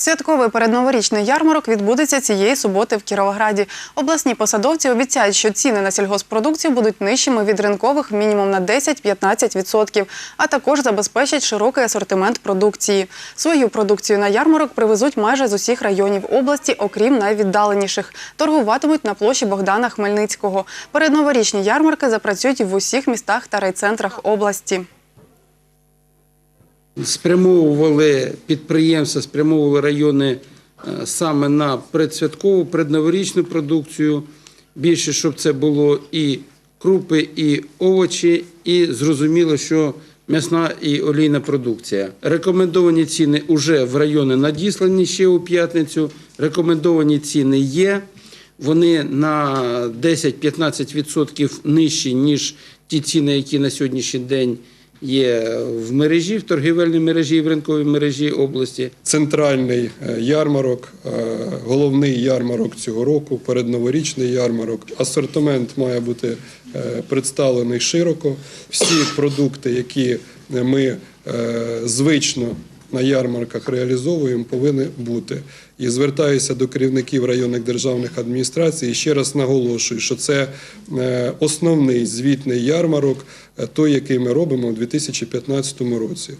Святковий передноворічний ярмарок відбудеться цієї суботи в Кіровограді. Обласні посадовці обіцяють, що ціни на сільгоспродукцію будуть нижчими від ринкових мінімум на 10-15%, а також забезпечать широкий асортимент продукції. Свою продукцію на ярмарок привезуть майже з усіх районів області, окрім найвіддаленіших. Торгуватимуть на площі Богдана Хмельницького. Передноворічні ярмарки запрацюють в усіх містах та райцентрах області. Спрямовували підприємства, спрямовували райони е, саме на предсвяткову, предноворічну продукцію. Більше, щоб це було і крупи, і овочі, і зрозуміло, що м'ясна і олійна продукція. Рекомендовані ціни вже в райони надіслані ще у п'ятницю. Рекомендовані ціни є. Вони на 10-15% нижчі, ніж ті ціни, які на сьогоднішній день є в мережі, в торгівельній мережі і в ринковій мережі області. Центральний е, ярмарок, е, головний ярмарок цього року, передноворічний ярмарок. Асортимент має бути е, представлений широко. Всі продукти, які ми звично на ярмарках реалізовуємо, повинні бути. І звертаюся до керівників районних державних адміністрацій. І ще раз наголошую, що це е, основний звітний ярмарок, е, той, який ми робимо у 2015 році.